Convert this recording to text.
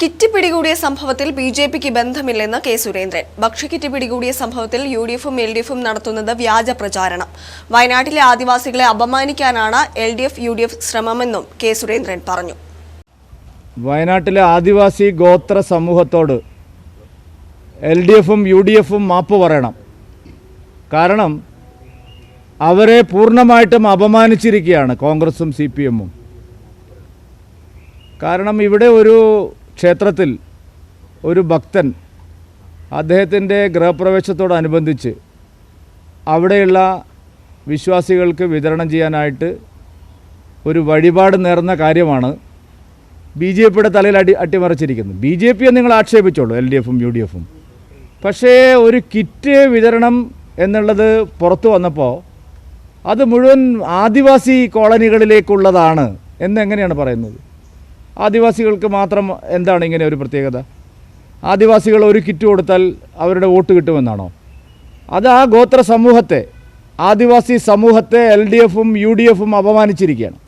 Kit പിടികൂടിയ സംഭവത്തിൽ B J പിക്ക് ബന്ധമില്ലെന്ന് കെ സുരേന്ദ്രൻ. ഭക്ഷ്യക്കിറ്റ് പിടികൂടിയ സംഭവത്തിൽ യു ഡി എഫും എൽ ഡി എഫും നടത്തുന്നത് വ്യാജ പ്രചാരണം. വയനാട്ടിലെ ആദിവാസികളെ അപമാനിക്കാനാണ് L D F U D F ശ്രമമെന്നും കെ സുരേന്ദ്രൻ പറഞ്ഞു. വയനാട്ടിലെ ആദിവാസി ഗോത്ര സമൂഹത്തോട് എൽ ഡി എഫും യു ഡി എഫും മാപ്പ് പറയണം. കാരണം അവരെ പൂർണമായിട്ടും അപമാനിച്ചിരിക്കുകയാണ് കോൺഗ്രസും സി പി എമ്മും. കാരണം ഇവിടെ ഒരു ക്ഷേത്രത്തിൽ ഒരു ഭക്തൻ അദ്ദേഹത്തിന്റെ ഗൃഹപ്രവേശത്തോടനുബന്ധിച്ച് അവിടെയുള്ള വിശ്വാസികൾക്ക് വിതരണം ചെയ്യാനായിട്ട് ഒരു വഴിപാട് നേർന്ന കാര്യമാണ് ബി ജെ പിയുടെ തലയിൽ അടി അട്ടിമറിച്ചിരിക്കുന്നത്. ബി ജെ പിയെ നിങ്ങൾ ആക്ഷേപിച്ചോളൂ എൽ ഡി എഫും യു ഡി എഫും. പക്ഷേ ഒരു കിറ്റ് വിതരണം എന്നുള്ളത് പുറത്തു വന്നപ്പോൾ അത് മുഴുവൻ ആദിവാസി കോളനികളിലേക്കുള്ളതാണ് എന്നെങ്ങനെയാണ് പറയുന്നത്? ആദിവാസികൾക്ക് മാത്രം എന്താണ് ഇങ്ങനെ ഒരു പ്രത്യേകത? ആദിവാസികൾ ഒരു കിറ്റ് കൊടുത്താൽ അവരുടെ വോട്ട് കിട്ടുമെന്നാണോ? അത് ആ ഗോത്ര സമൂഹത്തെ ആദിവാസി സമൂഹത്തെ എൽ ഡി എഫും യു ഡി എഫും അപമാനിച്ചിരിക്കുകയാണ്.